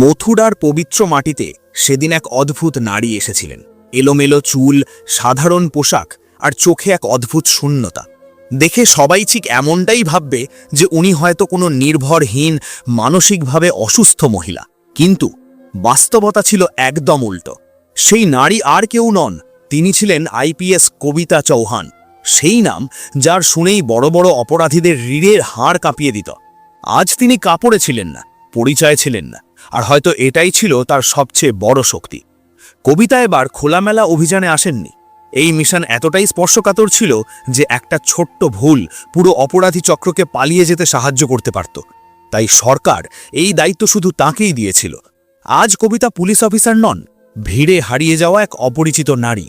মথুরার পবিত্র মাটিতে সেদিন এক অদ্ভুত নারী এসেছিলেন। এলোমেলো চুল, সাধারণ পোশাক আর চোখে এক অদ্ভুত শূন্যতা। দেখে সবাই ঠিক এমনটাই ভাববে যে উনি হয়তো কোনো নির্ভরহীন, মানসিকভাবে অসুস্থ মহিলা। কিন্তু বাস্তবতা ছিল একদম উল্টো। সেই নারী আর কেউ নন, তিনি ছিলেন আইপিএস কবিতা চৌহান। সেই নাম যার শুনেই বড় বড় অপরাধীদের ঋণের হাড় কাঁপিয়ে দিত। আজ তিনি কাপড়ে ছিলেন না, পরিচয় ছিলেন না। আর হয়তো এটাই ছিল তার সবচেয়ে বড় শক্তি। কবিতা এবার খোলামেলা অভিযানে আসেননি। এই মিশন এতটাই স্পর্শকাতর ছিল যে একটা ছোট্ট ভুল পুরো অপরাধী চক্রকে পালিয়ে যেতে সাহায্য করতে পারত। তাই সরকার এই দায়িত্ব শুধু তাকেই দিয়েছিল। আজ কবিতা পুলিশ অফিসার নন, ভিড়ে হারিয়ে যাওয়া এক অপরিচিত নারী।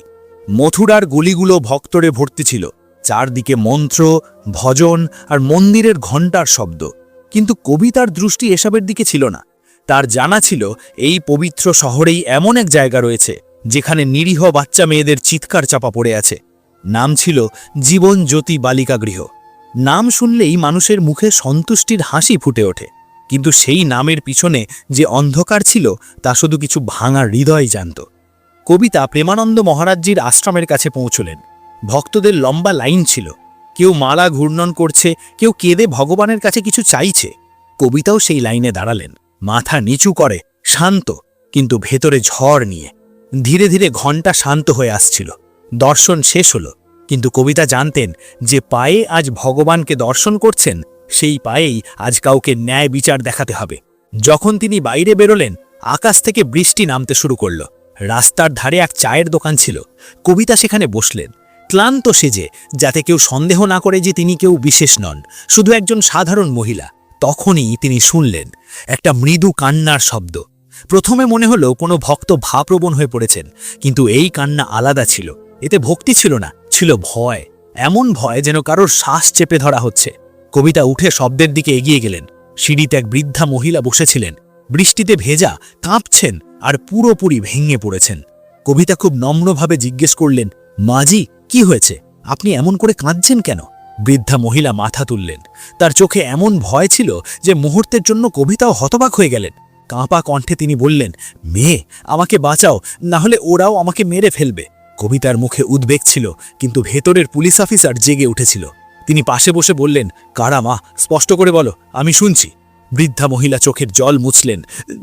মথুরার গলিগুলো ভক্তরে ভর্তি ছিল। চারদিকে মন্ত্র, ভজন আর মন্দিরের ঘণ্টার শব্দ। কিন্তু কবিতার দৃষ্টি এসবের দিকে ছিল না। তার জানা ছিল এই পবিত্র শহরেই এমন এক জায়গা রয়েছে যেখানে নিরীহ বাচ্চা মেয়েদের চিৎকার চাপা পড়ে আছে। নাম ছিল জীবন জ্যোতি বালিকা গৃহ। নাম শুনলেই মানুষের মুখে সন্তুষ্টির হাসি ফুটে ওঠে। কিন্তু সেই নামের পিছনে যে অন্ধকার ছিল, তা শুধু কিছু ভাঙা হৃদয় জানত। কবিতা প্রেমানন্দ মহারাজজির আশ্রমের কাছে পৌঁছলেন। ভক্তদের লম্বা লাইন ছিল। কেউ মালা ঘূর্ণন করছে, কেউ কেঁদে ভগবানের কাছে কিছু চাইছে। কবিতাও সেই লাইনে দাঁড়ালেন। মাথা নিচু করে, শান্ত, কিন্তু ভেতরে ঝড় নিয়ে। ধীরে ধীরে ঘণ্টা শান্ত হয়ে আসছিল। দর্শন শেষ হলো, কিন্তু কবিতা জানতেন যে পায়ে আজ ভগবানকে দর্শন করছেন, সেই পায়েই আজ কাউকে ন্যায় বিচার দেখাতে হবে। যখন তিনি বাইরে বেরোলেন, আকাশ থেকে বৃষ্টি নামতে শুরু করল। রাস্তার ধারে এক চায়ের দোকান ছিল। কবিতা সেখানে বসলেন। ক্লান্ত সেজে যাতে কেউ সন্দেহ না করে যে তিনি কেউ বিশেষ নন, শুধু একজন সাধারণ মহিলা। তখনই তিনি শুনলেন একটা মৃদু কান্নার শব্দ। প্রথমে মনে হলো কোনো ভক্ত ভাপ্রবণ হয়ে পড়েছেন, কিন্তু এই কান্না আলাদা ছিল। এতে ভক্তি ছিল না, ছিল ভয়। এমন ভয় যেন কারোর শ্বাস চেপে ধরা হচ্ছে। কবিতা উঠে শব্দের দিকে এগিয়ে গেলেন। সিঁড়িতে এক বৃদ্ধা মহিলা বসেছিলেন। বৃষ্টিতে ভেজা, কাঁপছেন আর পুরোপুরি ভেঙে পড়েছেন। কবিতা খুব নম্রভাবে জিজ্ঞেস করলেন মাজি কি হয়েছে? আপনি এমন করে কাঁদছেন কেন? বৃদ্ধা মহিলা মাথা তুললেন। তার চোখে এমন ভয় ছিল যে মুহূর্তের জন্য কবিতাও হতবাক হয়ে গেলেন। কাঁপা কণ্ঠে তিনি বললেন, মেয়ে, আমাকে বাঁচাও, না হলে ওরাও আমাকে মেরে ফেলবে। কবিতার মুখে উদ্বেগ ছিল, কিন্তু ভেতরের পুলিশ অফিসার জেগে উঠেছিল। তিনি পাশে বসে বললেন, কারা মা, স্পষ্ট করে বলো, আমি শুনছি। বৃদ্ধা মহিলা চোখের জল মুছলেন,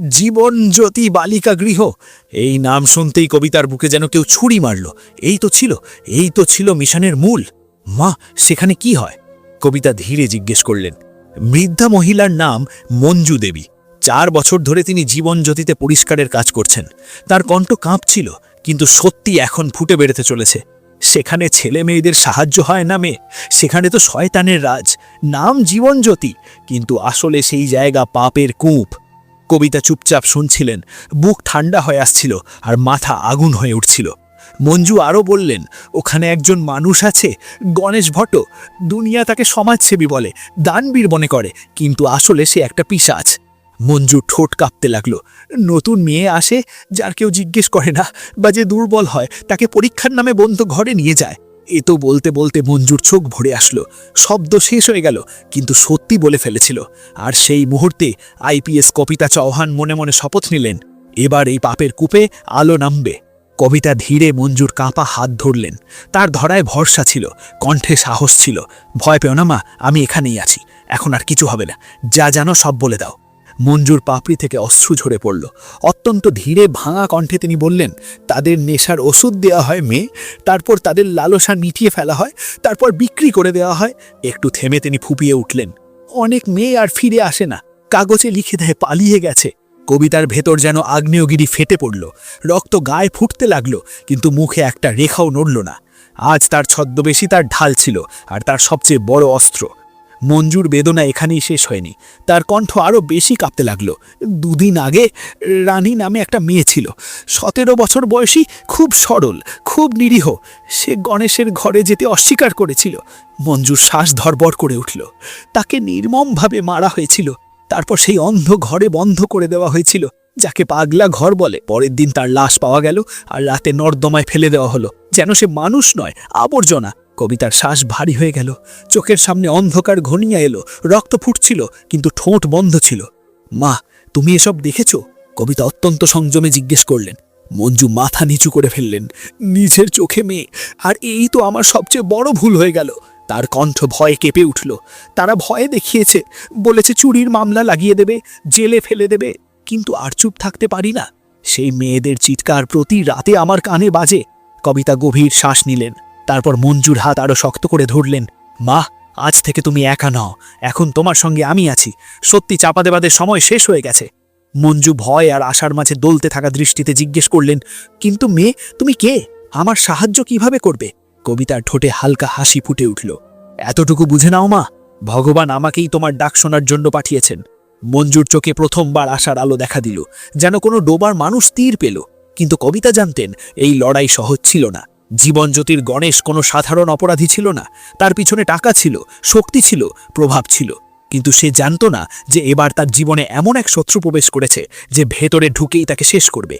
জীবন জ্যোতি বালিকা গৃহ। এই নাম শুনতেই কবিতার বুকে যেন কেউ ছুরি মারল, এই তো ছিল, এই তো ছিল মিশনের মূল। মা, সেখানে কি হয়? কবিতা ধীরে জিজ্ঞেস করলেন। বৃদ্ধা মহিলার নাম মঞ্জু দেবী। চার বছর ধরে তিনি জীবন জ্যোতিতে পরিষ্কারের কাজ করছেন। তার কণ্ঠ কাঁপছিল, কিন্তু সত্যি এখন ফুটে বেড়েতে চলেছে। সেখানে ছেলে মেয়েদের সাহায্য হয় না মেয়ে, সেখানে তো শয়তানের রাজ। নাম জীবনজ্যোতি কিন্তু আসলে সেই জায়গা পাপের কূপ। কবিতা চুপচাপ শুনছিলেন, বুক ঠান্ডা হয়ে আসছিল আর মাথা আগুন হয়ে উঠছিল। মঞ্জু আরও বললেন, ওখানে একজন মানুষ আছে, গণেশ ভট্ট। দুনিয়া তাকে সমাজসেবী বলে, দানবীর মনে করে, কিন্তু আসলে সে একটা পিশাচ মঞ্জু ঠোঁট কাঁপতে লাগল। নতুন মেয়ে আসে, যার কেউ জিজ্ঞেস করে না, বা যে দুর্বল হয়, তাকে পরীক্ষার নামে বন্ধ ঘরে নিয়ে যায়। এ তো বলতে বলতে মঞ্জুর চোখ ভরে আসলো। শব্দ শেষ হয়ে গেল, কিন্তু সত্যি বলে ফেলেছিল। আর সেই মুহূর্তে আইপিএস কবিতা চৌহান মনে মনে শপথ নিলেন। এবার এই পাপের কূপে আলো নামবে। কবিতা ধীরে মঞ্জুর কাঁপা হাত ধরলেন। তার ধরায় ভরসা ছিল, কণ্ঠে সাহস ছিল। ভয় পেও না মা, আমি এখানেই আছি। এখন আর কিছু হবে না। যা জানো সব বলে দাও। মঞ্জুর পাপড়ি থেকে অশ্রু ঝরে পড়ল। অত্যন্ত ধীরে ভাঙা কণ্ঠে তিনি বললেন, তাদের নেশার ওষুধ দেওয়া হয় মেয়ে তারপর তাদের লালসা মিটিয়ে ফেলা হয়, তারপর বিক্রি করে দেওয়া হয়। একটু থেমে তিনি ফুপিয়ে উঠলেন, অনেক মেয়ে আর ফিরে আসে না। কাগজে লিখে দেয়, পালিয়ে গেছে। কবিতার ভেতর যেন আগ্নেয়গিরি ফেটে পড়ল। রক্ত গায়ে ফুটতে লাগল, কিন্তু মুখে একটা রেখাও নড়ল না। আজ তার ছদ্মবেশী তার ঢাল ছিল, আর তার সবচেয়ে বড় অস্ত্র। মঞ্জুর বেদনা এখানেই শেষ হয়নি। তার কণ্ঠ আরও বেশি কাঁপতে লাগল। দুদিন আগে রানী নামে একটা মেয়ে ছিল। সতেরো বছর বয়সী, খুব সরল, খুব নিরীহ। সে গণেশের ঘরে যেতে অস্বীকার করেছিল। মঞ্জুর শ্বাস ধরবর করে উঠল। তাকে নির্মমভাবে মারা হয়েছিল। তারপর সেই অন্ধ ঘরে বন্ধ করে দেওয়া হয়েছিল, যাকে পাগলা ঘর বলে। পরের দিন তার লাশ পাওয়া গেল আর রাতে নর্দমায় ফেলে দেওয়া হলো। যেন সে মানুষ নয়, আবর্জনা। কবিতার শ্বাস ভারী হয়ে গেল। চোখের সামনে অন্ধকার ঘনিয়ে এলো। রক্ত ফুটছিল, কিন্তু ঠোঁট বন্ধ ছিল। মা, তুমি এসব দেখেছ? কবিতা অত্যন্ত সংযমে জিজ্ঞেস করলেন। মঞ্জু মাথা নিচু করে ফেললেন। নিজের চোখে মেয়ে, আর এই তো আমার সবচেয়ে বড় ভুল হয়ে গেল। তার কণ্ঠ ভয়ে কেঁপে উঠল। তারা ভয়ে দেখিয়েছে, বলেছে চুরির মামলা লাগিয়ে দেবে, জেলে ফেলে দেবে, কিন্তু আর চুপ থাকতে পারি না। সেই মেয়েদের চিৎকার প্রতি রাতে আমার কানে বাজে। কবিতা গভীর শ্বাস নিলেন, তারপর মঞ্জুর হাত আরও শক্ত করে ধরলেন, মা, আজ থেকে তুমি একা নও, এখন তোমার সঙ্গে আমি আছি। সত্যি চাপা দেবাদের সময় শেষ হয়ে গেছে। মঞ্জু ভয় আর আশার মাঝে দলতে থাকা দৃষ্টিতে জিজ্ঞেস করলেন, কিন্তু মেয়ে, তুমি কে? আমার সাহায্য কীভাবে করবে? কবিতার ঠোঁটে হালকা হাসি ফুটে উঠল। এতটুকু বুঝে নাও মা, ভগবান আমাকেই তোমার ডাক শোনার জন্য পাঠিয়েছেন। মঞ্জুর চোখে প্রথমবার আশার আলো দেখা দিল, যেন কোনো ডোবার মানুষ তীর পেল। কিন্তু কবিতা জানতেন, এই লড়াই সহজ ছিল না। জীবনজ্যোতির গণেশ কোনো সাধারণ অপরাধী ছিল না। তার পিছনে টাকা ছিল, শক্তি ছিল, প্রভাব ছিল। কিন্তু সে জানতো না যে এবার তার জীবনে এমন এক শত্রু প্রবেশ করেছে, যে ভেতরে ঢুকেই তাকে শেষ করবে।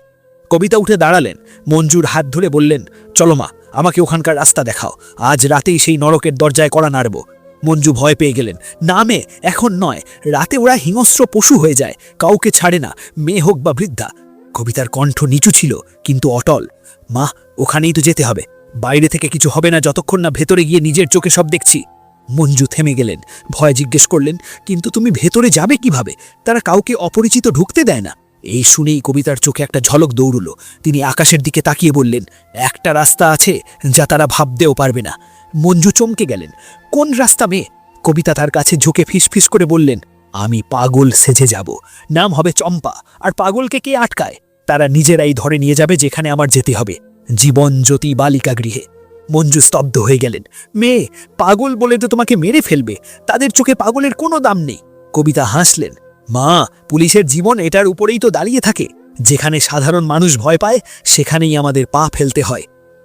কবিতা উঠে দাঁড়ালেন। মঞ্জুর হাত ধরে বললেন, চলো মা আমাকে ওখানকার রাস্তা দেখাও। আজ রাতেই সেই নরকের দরজায় করা নাড়ব। মঞ্জু ভয় পেয়ে গেলেন। না মে, এখন নয়। রাতে ওরা হিংস্র পশু হয়ে যায়। কাউকে ছাড়ে না। মেয়ে হোক বা বৃদ্ধা। কবিতার কণ্ঠ নিচু ছিল, কিন্তু অটল। মা, ওখানেই তো যেতে হবে। বাইরে থেকে কিছু হবে না যতক্ষণ না ভেতরে গিয়ে নিজের চোখে সব দেখছি। মঞ্জু থেমে গেলেন। ভয় জিজ্ঞেস করলেন, কিন্তু তুমি ভেতরে যাবে কীভাবে? তারা কাউকে অপরিচিত ঢুকতে দেয় না। এই শুনেই কবিতার চোখে একটা ঝলক দৌড়ল। তিনি আকাশের দিকে তাকিয়ে বললেন, একটা রাস্তা আছে যা তারা ভাবতেও পারবে না। মঞ্জু চমকে গেলেন, কোন রাস্তা মেয়ে কবিতা তার কাছে ঝুঁকে ফিসফিস করে বললেন, আমি পাগল সেজে যাব। নাম হবে চম্পা। আর পাগলকে কে আটকায়? তারা নিজেরাই ধরে নিয়ে যাবে যেখানে আমার যেতে হবে। জীবন জ্যোতি বালিকা গৃহে। মঞ্জু স্তব্ধ হয়ে গেলেন মেয়ে পাগল বলে তো তোমাকে মেরে ফেলবে। তাদের চোখে পাগলের কোনো দাম নেই। কবিতা হাসলেন মা, পুলিশের জীবন এটার উপরেই তো দাঁড়িয়ে থাকে। যেখানে সাধারণ মানুষ ভয় পায়, সেখানেই আমাদের পা ফেলতে হয়।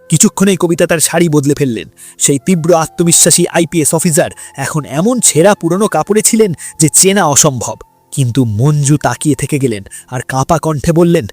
কিছুক্ষণেই কবিতা তার শাড়ি বদলে ফেললেন। সেই তীব্র আত্মবিশ্বাসী আইপিএস অফিসার এখন এমন ছেঁড়া পুরনো কাপড়ে ছিলেন যে চেনা অসম্ভব। কিন্তু মঞ্জু তাকিয়ে থেকে গেলেন আর কাঁপা কণ্ঠে বললেন,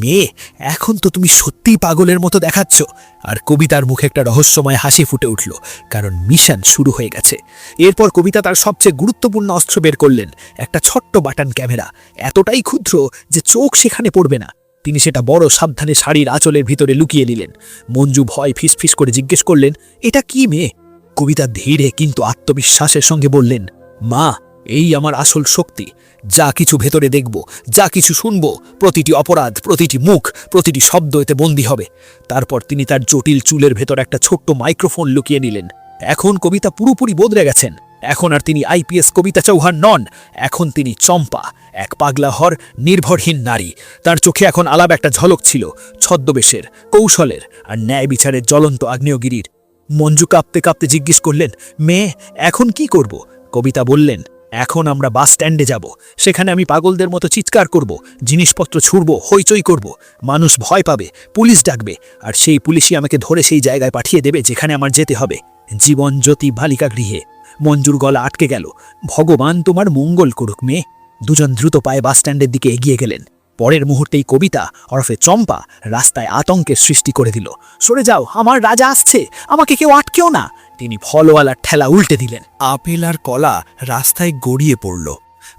মেয়ে, এখন তো তুমি সত্যিই পাগলের মতো দেখাচ্ছ। আর কবিতার মুখে একটা রহস্যময় হাসি ফুটে উঠল, কারণ মিশন শুরু হয়ে গেছে। এরপর কবিতা তার সবচেয়ে গুরুত্বপূর্ণ অস্ত্র বের করলেন, একটা ছোট্ট বাটন ক্যামেরা। এতটাই ক্ষুদ্র যে চোখ সেখানে পড়বে না। তিনি সেটা বড় সাবধানে শাড়ির আঁচলের ভিতরে লুকিয়ে নিলেন। মঞ্জু ভয় ফিসফিস করে জিজ্ঞেস করলেন, এটা কি মেয়ে? কবিতা ধীরে কিন্তু আত্মবিশ্বাসের সঙ্গে বললেন, মা এই আমার আসল শক্তি। যা কিছু ভেতরে দেখব, যা কিছু শুনব, প্রতিটি অপরাধ, প্রতিটি মুখ, প্রতিটি শব্দ এতে বন্দী হবে। তারপর তিনি তার জটিল চুলের ভেতর একটা ছোট্ট মাইক্রোফোন লুকিয়ে নিলেন। এখন কবিতা পুরোপুরি বদলে গেছেন। এখন আর তিনি আইপিএস কবিতা চৌহান নন। এখন তিনি চম্পা, এক পাগলাহর নির্ভরহীন নারী। তার চোখে এখন আলাপ একটা ঝলক ছিল, ছদ্মবেশের, কৌশলের, আর ন্যায় বিচারের জ্বলন্ত আগ্নেয়গিরির। মঞ্জু কাঁপতে কাঁপতে জিজ্ঞেস করলেন, মেয়ে, এখন কি করব? কবিতা বললেন এখন আমরা বাস স্ট্যান্ডে যাব। সেখানে আমি পাগলদের মতো চিৎকার করব, জিনিসপত্র ছুড়ব, হইচই করব। মানুষ ভয় পাবে, পুলিশ ডাকবে, আর সেই পুলিশই আমাকে ধরে সেই জায়গায় পাঠিয়ে দেবে যেখানে আমার যেতে হবে। জীবন জ্যোতি বালিকা গৃহে, মঞ্জুর গলা আটকে গেল। ভগবান তোমার মঙ্গল করুক মেয়ে। দুজন দ্রুত পায়ে বাস স্ট্যান্ডের দিকে এগিয়ে গেলেন। পরের মুহূর্তেই কবিতা ওরফে চম্পা, রাস্তায় আতঙ্কের সৃষ্টি করে দিল। সরে যাও, আমার রাজা আসছে, আমাকে কেউ আটকেও না। তিনি ফলওয়ালার ঠেলা উল্টে দিলেন। আপেল আর কলা রাস্তায় গড়িয়ে পড়ল।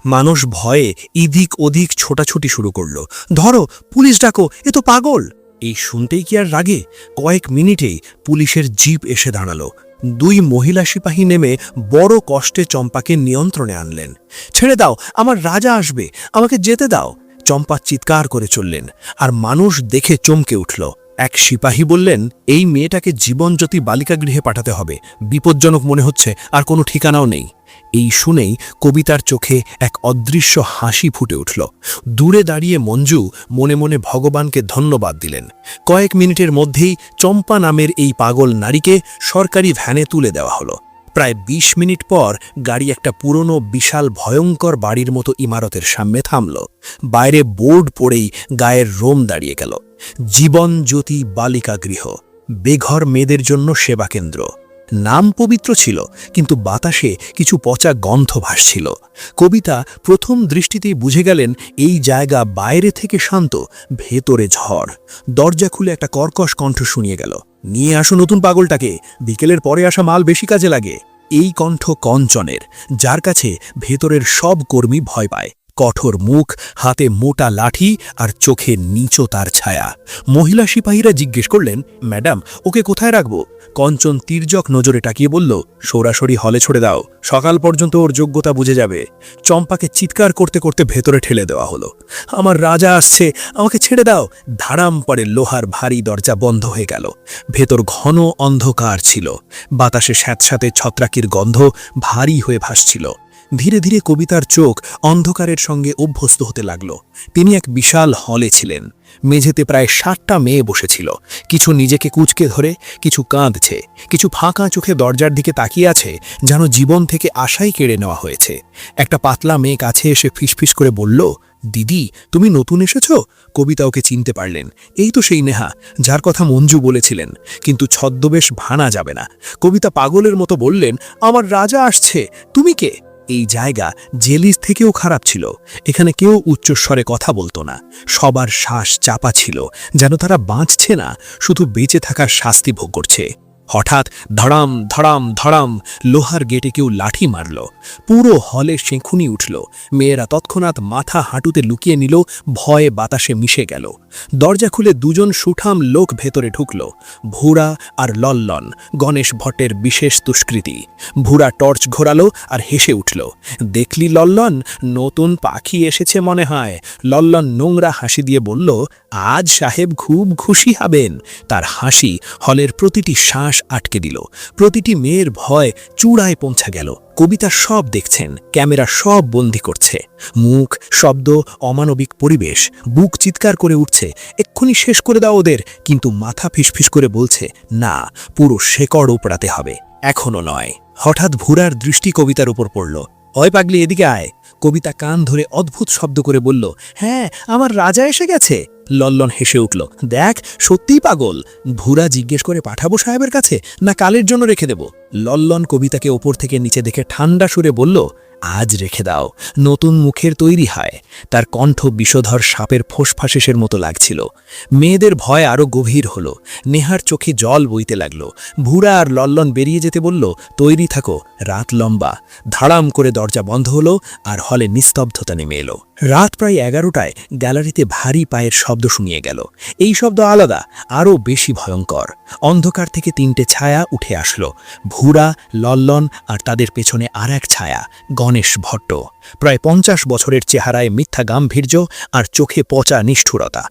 মানুষ ভয়ে ইদিক ওদিক ছোটাছুটি শুরু করল। ধরো, পুলিশ ডাকো, এ তো পাগল। এই শুনতেই কি আর রাগে? কয়েক মিনিটেই পুলিশের জিপ এসে দাঁড়াল। দুই মহিলা সিপাহী নেমে বড় কষ্টে চম্পাকে নিয়ন্ত্রণে আনলেন। ছেড়ে দাও, আমার রাজা আসবে, আমাকে যেতে দাও। চম্পা চিৎকার করে চললেন, আর মানুষ দেখে চমকে উঠল। এক সিপাহী বললেন, এই মেয়েটাকে জীবনজ্যোতি বালিকা গৃহে পাঠাতে হবে। বিপজ্জনক মনে হচ্ছে, আর কোনো ঠিকানাও নেই। এই শুনেই কবিতার চোখে এক অদৃশ্য হাসি ফুটে উঠল। দূরে দাঁড়িয়ে মঞ্জু মনে মনে ভগবানকে ধন্যবাদ দিলেন। কয়েক মিনিটের মধ্যেই চম্পা নামের এই পাগল নারীকে সরকারি ভ্যানে তুলে দেওয়া হলো। প্রায় ২০ মিনিট পর গাড়ি একটা পুরনো, বিশাল, ভয়ঙ্কর বাড়ির মতো ইমারতের সামনে থামল। বাইরে বোর্ড পড়েই গায়ের রোম দাঁড়িয়ে গেল। জীবন জ্যোতি বালিকা গৃহ, বেঘর মেয়েদের জন্য সেবা কেন্দ্র। নাম পবিত্র ছিল, কিন্তু বাতাসে কিছু পচা গন্ধ ভাসছিল। কবিতা প্রথম দৃষ্টিতেই বুঝে গেলেন, এই জায়গা বাইরে থেকে শান্ত, ভেতরে ঝড়। দরজা খুলে একটা কর্কশ কণ্ঠ শুনিয়ে গেল, নিয়ে আসো নতুন পাগলটাকে, বিকেলের পরে আসা মাল বেশি কাজে লাগে। এই কণ্ঠ কঞ্চনের, যার কাছে ভেতরের সব কর্মী ভয় পায়। কঠোর মুখ, হাতে মোটা লাঠি আর চোখে নিচো তার ছায়া। মহিলা সিপাহীরা জিজ্ঞেস করলেন, ম্যাডাম, ওকে কোথায় রাখব? কঞ্চন তির্যক নজরে টাকিয়ে বলল, সরাসরি হলে ছড়ে দাও, সকাল পর্যন্ত ওর যোগ্যতা বুঝে যাবে। চম্পাকে চিৎকার করতে করতে ভেতরে ঠেলে দেওয়া হলো। আমার রাজা আসছে, আমাকে ছেড়ে দাও। ধারাম পরে লোহার ভারী দরজা বন্ধ হয়ে গেল। ভেতর ঘন অন্ধকার ছিল। বাতাসে স্যাঁতস্যাঁতে ছত্রাকির গন্ধ ভারী হয়ে ভাসছিল। ধীরে ধীরে কবিতার চোখ অন্ধকারের সঙ্গে অভ্যস্ত হতে লাগল। তিনি এক বিশাল হলে ছিলেন। মেঝেতে প্রায় ষাটটা মেয়ে বসেছিল। কিছু নিজেকে কুচকে ধরে, কিছু কাঁদছে। কিছু ফাঁকা চোখে দরজার দিকে তাকিয়ে আছে, যেন জীবন থেকে আশাই কেড়ে নেওয়া হয়েছে। একটা পাতলা মেয়ে কাছে এসে ফিসফিস করে বলল, দিদি, তুমি নতুন এসেছ? কবিতা ওকে চিনতে পারলেন। এই তো সেই নেহা, যার কথা মঞ্জু বলেছিলেন, কিন্তু ছদ্মবেশ ভানা যাবে না। কবিতা পাগলের মতো বললেন, আমার রাজা আসছে, তুমি কে? এই জায়গা জেলিস থেকেও খারাপ ছিল। এখানে কেউ উচ্চস্বরে কথা বলতো না। সবার শ্বাস চাপা ছিল। যেন তারা বাঁচছে না, শুধু বেঁচে থাকার শাস্তি ভোগ করছে। হঠাৎ ধড়াম ধড়াম ধড়াম লোহার গেটে কেউ লাঠি মারল। পুরো হলে সেঁখুনি উঠল। মেয়েরা তৎক্ষণাৎ মাথা হাঁটুতে লুকিয়ে নিল। ভয়ে বাতাসে মিশে গেল। দরজা খুলে দুজন সুঠাম লোক ভেতরে ঢুকল। ভুরা আর লল্লন, গণেশ ভট্টের বিশেষ দুষ্কৃতি। ভুরা টর্চ ঘোরালো আর হেসে উঠল। দেখলি লল্লন? নতুন পাখি এসেছে মনে হয়। লল্লন নোংরা হাসি দিয়ে বলল, আজ সাহেব খুব খুশি হবেন। তার হাসি হলের প্রতিটি শ্বাস আটকে দিল। প্রতিটি মেয়ের ভয় চূড়ায় পৌঁছা গেল। কবিতা সব দেখছেন, ক্যামেরা সব বন্দি করছে। মুখ, শব্দ, অমানবিক পরিবেশ, বুক চিৎকার করে উঠছে, এক্ষুনি শেষ করে দাও ওদের, কিন্তু মাথা ফিসফিস করে বলছে, না, পুরো শেকড় উপড়াতে হবে। এখনও নয়। হঠাৎ ভুরার দৃষ্টি কবিতার উপর পড়ল। অয় পাগলি, এদিকে আয়। কবিতা কান ধরে অদ্ভুত শব্দ করে বলল হ্যাঁ আমার রাজা এসে গেছে। লল্লন হেসে উঠল, দেখ, সত্যিই পাগল। ভুরা জিজ্ঞেস করে পাঠাবো সাহেবের কাছে, না কালের জন্য রেখে দেব? লল্লন কবিতাকে ওপর থেকে নিচে দেখে ঠান্ডা সুরে বলল আজ রেখে দাও। নতুন মুখের তৈরি হয়। তার কণ্ঠ বিষধর সাপের ফোসফাসেসের মতো লাগছিল। মেয়েদের ভয় আরও গভীর হলো। নেহার চোখে জল বইতে লাগল। ভুরা আর লল্লন বেরিয়ে যেতে বলল, তৈরি থাকো, রাত লম্বা। ধাড়াম করে দরজা বন্ধ হলো আর হলে নিস্তব্ধতা নেমে এলো। রাত প্রায় এগারোটায় গ্যালারিতে ভারী পায়ের শব্দ শুনিয়ে গেল। এই শব্দ আলাদা আরও বেশি ভয়ঙ্কর। অন্ধকার থেকে তিনটে ছায়া উঠে আসলো। ভুরা, লল্লন আর তাদের পেছনে আর এক ছায়া গণেশ ভট্ট। প্রায় পঞ্চাশ বছরের চেহারায় মিথ্যা গাম্ভীর্য আর চোখে পচা নিষ্ঠুরতা।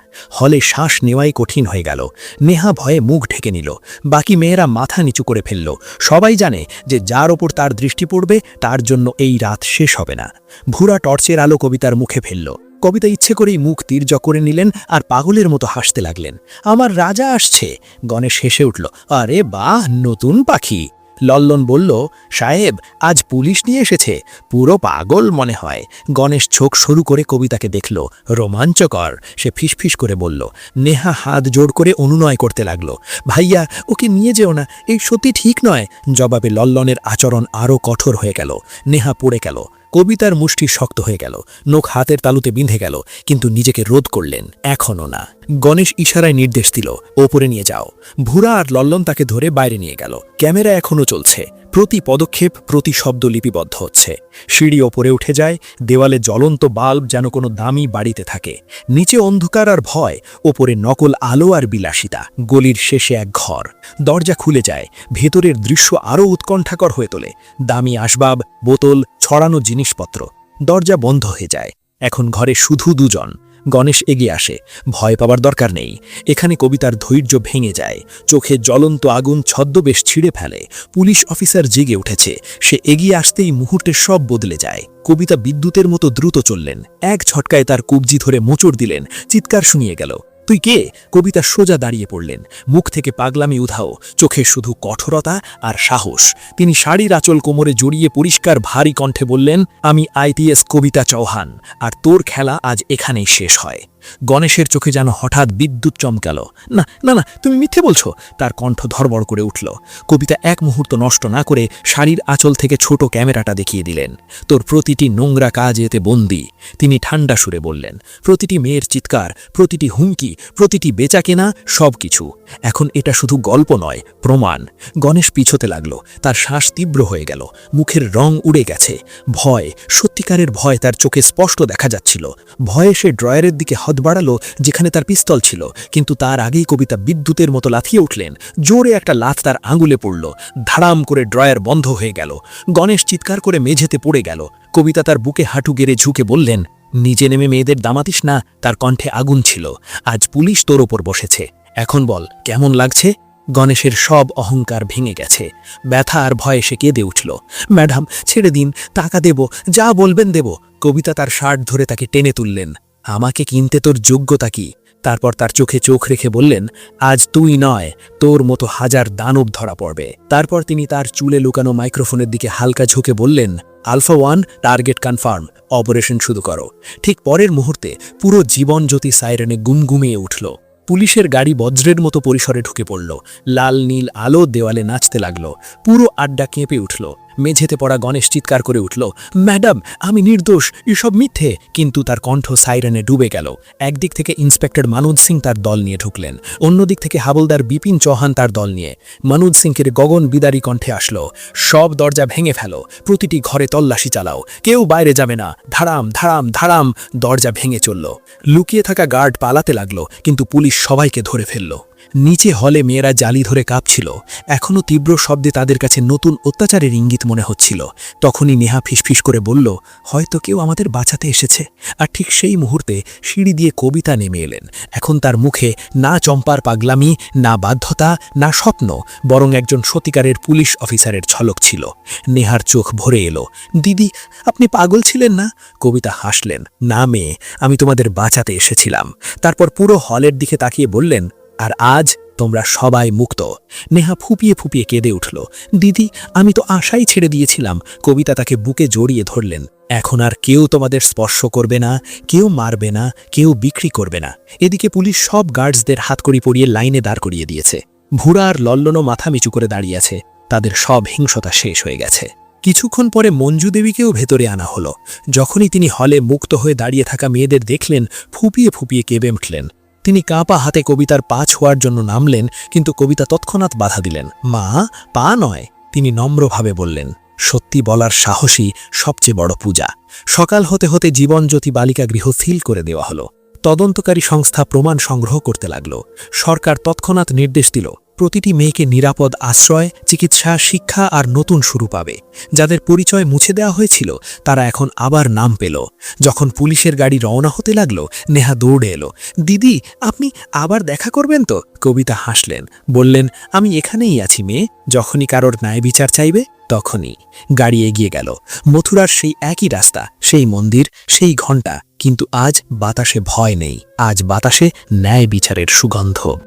হলে শ্বাস নেওয়াই কঠিন হয়ে গেল। নেহা ভয়ে মুখ ঢেকে নিল। বাকি মেয়েরা মাথা নিচু করে ফেলল। সবাই জানে যে যার ওপর তার দৃষ্টি পড়বে, তার জন্য এই রাত শেষ হবে না। ভুরা টর্চের আলো কবিতার মুখে ফেলল। কবিতা ইচ্ছে করেই মুখ তীর্য করে নিলেন আর পাগলের মতো হাসতে লাগলেন। আমার রাজা আসছে। গণেশ হেসে উঠল। আরে বাহ, নতুন পাখি। লল্লন বলল, সাহেব, আজ পুলিশ নিয়ে এসেছে। পুরো পাগল মনে হয়। গণেশ ছোক শুরু করে কবিতাকে দেখল। রোমাঞ্চকর। সে ফিসফিস করে বলল। নেহা হাত জোর করে অনুনয় করতে লাগল। ভাইয়া, ওকে নিয়ে যেও না। এই সত্যি ঠিক নয়। জবাবে লল্লনের আচরণ আরও কঠোর হয়ে গেল। নেহা পড়ে গেল। কবিতার মুষ্টি শক্ত হয়ে গেল, নোখ হাতের তালুতে বিঁধে গেল, কিন্তু নিজেকে রোধ করলেন, এখনও না। গণেশ ইশারায় নির্দেশ দিল, ওপরে নিয়ে যাও। ভুরা আর লল্লন তাকে ধরে বাইরে নিয়ে গেল। ক্যামেরা এখনও চলছে। প্রতি পদক্ষেপ, প্রতি শব্দ লিপিবদ্ধ হচ্ছে। সিঁড়ি ওপরে উঠে যায়, দেওয়ালে জ্বলন্ত বাল্ব যেন কোনো দামি বাড়িতে থাকে। নিচে অন্ধকার আর ভয়, ওপরে নকল আলো আর বিলাসিতা, গলির শেষে এক ঘর। দরজা খুলে যায়, ভেতরের দৃশ্য আরও উৎকণ্ঠাকর হয়ে তোলে। দামি আসবাব, বোতল, ছড়ানো জিনিসপত্র। দরজা বন্ধ হয়ে যায়। এখন ঘরে শুধু দুজন। গণেশ এগিয়ে আসে। ভয় পাবার দরকার নেই। এখানে কবিতার ধৈর্য ভেঙে যায়। চোখে জ্বলন্ত আগুন ছদ্মবেশ ছিঁড়ে ফেলে। পুলিশ অফিসার জেগে উঠেছে। সে এগিয়ে আসতেই মুহূর্তে সব বদলে যায়। কবিতা বিদ্যুতের মতো দ্রুত চললেন। এক ছটকায় তার কবজি ধরে মোচড় দিলেন। চিৎকার শুনিয়ে গেল। তুই কে? কবিতা সোজা দাঁড়িয়ে পড়লেন। মুখ থেকে পাগলামি উধাও, চোখে শুধু কঠোরতা আর সাহস। তিনি শাড়ির আঁচল কোমরে জড়িয়ে পরিষ্কার ভারী কণ্ঠে বললেন, আমি আইটিএস কবিতা চৌহান, আর তোর খেলা আজ এখানেই শেষ হয়। গণেশের চোখে যেন হঠাৎ বিদ্যুৎ চমকালো। না না না, তুমি মিথ্যে বলছো। তার কণ্ঠ ধরবড় করে উঠল। কবিতা এক মুহূর্ত নষ্ট না করে শাড়ির আঁচল থেকে ছোট ক্যামেরাটা দেখিয়ে দিলেন। তোর প্রতিটি নোংরা কাজ এতে বন্দি। তিনি ঠান্ডা সুরে বললেন, প্রতিটি মেয়ের চিৎকার, প্রতিটি হুমকি, প্রতিটি বেচাকেনা সব কিছু এখন এটা শুধু গল্প নয়, প্রমাণ। গণেশ পিছোতে লাগল। তার শ্বাস তীব্র হয়ে গেল। মুখের রং উড়ে গেছে। ভয়, সত্যিকারের ভয় তার চোখে স্পষ্ট দেখা যাচ্ছিল। ভয়ে সে ড্রয়ারের দিকে হাত বাড়ালো যেখানে তার পিস্তল ছিল, কিন্তু তার আগেই কবিতা বিদ্যুতের মতো লাথিয়ে উঠলেন, জোরে একটা লাথ তার আঙুলে পড়ল, ধাড়াম করে ড্রয়ার বন্ধ হয়ে গেল, গণেশ চিৎকার করে মেঝেতে পড়ে গেল, কবিতা তার বুকে হাঁটু গেড়ে ঝুঁকে বললেন, নিজে নেমে মেয়েদের দামাতিস না, তার কণ্ঠে আগুন ছিল, আজ পুলিশ তোর ওপর বসেছে, এখন বল, কেমন লাগছে? গণেশের সব অহংকার ভেঙে গেছে, ব্যথা আর ভয়ে সে কেঁদে উঠল, ম্যাডাম, ছেড়ে দিন, টাকা দেব, যা বলবেন দেব। কবিতা তার শার্ট ধরে তাকে টেনে তুললেন আমাকে কিনতে তোর যোগ্যতা কি? তারপর তার চোখে চোখ রেখে বললেন, আজ তুই নয়, তোর মতো হাজার দানব ধরা পড়বে। তারপর তিনি তার চুলে লুকানো মাইক্রোফোনের দিকে হালকা ঝুঁকে বললেন, alpha one, target confirm, operation শুরু করো। ঠিক পরের মুহূর্তে পুরো জীবন জ্যোতি সাইরেনে গুমগুমিয়ে উঠল। পুলিশের গাড়ি বজ্রের মতো পরিসরে ঢুকে পড়ল। লাল নীল আলো দেওয়ালে নাচতে লাগল। পুরো আড্ডা কেঁপে উঠল। মেঝেতে পড়া গণেশ চিৎকার করে উঠল, ম্যাডাম, আমি নির্দোষ, এসব মিথ্যে! কিন্তু তার কণ্ঠ সাইরেনে ডুবে গেল। একদিক থেকে ইন্সপেক্টর মানোজ সিং তার দল নিয়ে ঢুকলেন, অন্যদিক থেকে হাবলদার বিপিন চৌহান তার দল নিয়ে। মানোজ সিংকের গগন বিদারী কণ্ঠে আসলো, সব দরজা ভেঙে ফেলো, প্রতিটি ঘরে তল্লাশি চালাও, কেউ বাইরে যাবে না, ধারাম ধারাম ধারাম! দরজা ভেঙে চলল। লুকিয়ে থাকা গার্ড পালাতে লাগল, কিন্তু পুলিশ সবাইকে ধরে ফেলল। নিচে হলে মেয়েরা জালি ধরে কাঁপছিল। এখনও তীব্র শব্দে তাদের কাছে নতুন অত্যাচারের ইঙ্গিত মনে হচ্ছিল। তখনই নেহা ফিসফিস করে বলল, হয়তো কেউ আমাদের বাঁচাতে এসেছে। আর ঠিক সেই মুহূর্তে সিঁড়ি দিয়ে কবিতা নেমে এলেন। এখন তার মুখে না চম্পার পাগলামি, না বাধ্যতা, না স্বপ্ন, বরং একজন সতিকারের পুলিশ অফিসারের ঝলক ছিল। নেহার চোখ ভরে এলো, দিদি, আপনি পাগল ছিলেন না? কবিতা হাসলেন, না মেয়ে, আমি তোমাদের বাঁচাতে এসেছিলাম। তারপর পুরো হলের দিকে তাকিয়ে বললেন আর আজ তোমরা সবাই মুক্ত। নেহা ফুপিয়ে ফুপিয়ে কেঁদে উঠল। দিদি, আমি তো আশাই ছেড়ে দিয়েছিলাম। কবিতা তাকে বুকে জড়িয়ে ধরলেন। এখন আর কেউ তোমাদের স্পর্শ করবে না, কেউ মারবে না, কেউ বিক্রি করবে না। এদিকে পুলিশ সব গার্ডসদের হাতকড়ি পরিয়ে লাইনে দাঁড় করিয়ে দিয়েছে। ভুড়া আর লল্লনও মাথা মিচু করে দাঁড়িয়ে আছে। তাদের সব হিংসতা শেষ হয়ে গেছে। কিছুক্ষণ পরে মঞ্জু দেবীকেও ভেতরে আনা হলো। যখনই তিনি হলে মুক্ত হয়ে দাঁড়িয়ে থাকা মেয়েদের দেখলেন, ফুপিয়ে ফুপিয়ে কেঁদে উঠলেন। তিনি কাঁপা হাতে কবিতার পা ছোঁয়ার জন্য নামলেন, কিন্তু কবিতা তৎক্ষণাৎ বাধা দিলেন। মা, পা নয়, তিনি নম্রভাবে বললেন। সত্যি বলার সাহসী সবচেয়ে বড় পূজা। সকাল হতে হতে জীবনজ্যোতি বালিকা গৃহ সিল করে দেওয়া হলো। তদন্তকারী সংস্থা প্রমাণ সংগ্রহ করতে লাগল। সরকার তৎক্ষণাৎ নির্দেশ দিল প্রতিটি মেয়েকে নিরাপদ আশ্রয়, চিকিৎসা, শিক্ষা আর নতুন শুরু পাবে। যাদের পরিচয় মুছে দেওয়া হয়েছিল, তারা এখন আবার নাম পেল। যখন পুলিশের গাড়ি রওনা হতে লাগল, নেহা দৌড়ে এলো। দিদি, আপনি আবার দেখা করবেন তো? কবিতা হাসলেন। বললেন, আমি এখানেই আছি মেয়ে। যখনই কারোর ন্যায় বিচার চাইবে, তখনই। গাড়ি এগিয়ে গেল। মথুরার সেই একই রাস্তা, সেই মন্দির, সেই ঘণ্টা। কিন্তু আজ বাতাসে ভয় নেই। আজ বাতাসে ন্যায় বিচারের সুগন্ধ।